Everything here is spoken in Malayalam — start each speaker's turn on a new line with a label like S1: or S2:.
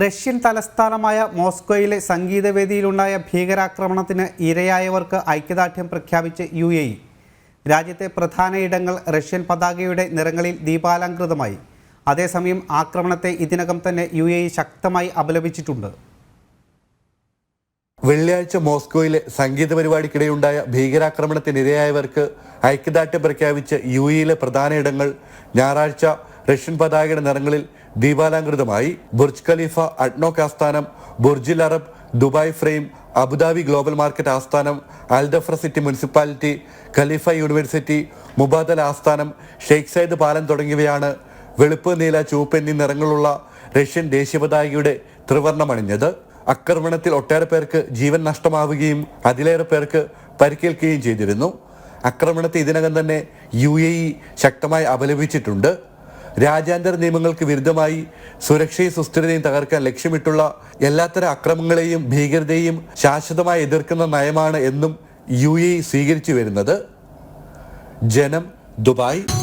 S1: റഷ്യൻ തലസ്ഥാനമായ മോസ്കോയിലെ സംഗീതവേദിയിലുണ്ടായ ഭീകരാക്രമണത്തിന് ഇരയായവർക്ക് ഐക്യദാർഢ്യം പ്രഖ്യാപിച്ച് യു എ ഇ. രാജ്യത്തെ പ്രധാന ഇടങ്ങൾ റഷ്യൻ പതാകയുടെ നിറങ്ങളിൽ ദീപാലംകൃതമായി. അതേസമയം ആക്രമണത്തെ ഇതിനകം തന്നെ യു എ ഇ ശക്തമായി അപലപിച്ചിട്ടുണ്ട്.
S2: വെള്ളിയാഴ്ച മോസ്കോയിലെ സംഗീത പരിപാടിക്കിടെയുണ്ടായ ഭീകരാക്രമണത്തിനിരയായവർക്ക് ഐക്യദാർഢ്യം പ്രഖ്യാപിച്ച് യു എയിലെ പ്രധാന ഇടങ്ങൾ ഞായറാഴ്ച റഷ്യൻ പതാകയുടെ നിറങ്ങളിൽ ദീപാലങ്കൃതമായി ബുർജ് ഖലീഫ അഡ്നോക് ആസ്ഥാനം ബുർജിൽ Arab Dubai frame Abu Dhabi global market ആസ്ഥാനം Al Dhafra city municipality Khalifa university Mubadala ആസ്ഥാനം ഷെയ്ഖ് സയ്ദ് പാലം തുടങ്ങിയവയാണ് വെളുപ്പ് നീല ചുവപ്പ് എന്നീ നിറങ്ങളുള്ള റഷ്യൻ ദേശീയ പതാകയുടെ ത്രിവർണമണിഞ്ഞത് ആക്രമണത്തിൽ ഒട്ടേറെ പേർക്ക് ജീവൻ നഷ്ടമാവുകയും അതിലേറെ പേർക്ക് പരിക്കേൽക്കുകയും ചെയ്തിരുന്നു. ആക്രമണത്തെ ഇതിനകം തന്നെ യു ശക്തമായി അപലപിച്ചിട്ടുണ്ട്. രാജ്യാന്തര നിയമങ്ങൾക്ക് വിരുദ്ധമായി സുരക്ഷയും സുസ്ഥിരതയും തകർക്കാൻ ലക്ഷ്യമിട്ടുള്ള എല്ലാത്തരം അക്രമങ്ങളെയും ഭീകരതയും ശാശ്വതമായി എതിർക്കുന്ന നയമാണ് എന്നും യു സ്വീകരിച്ചു വരുന്നത്. ജനം ദുബായ്.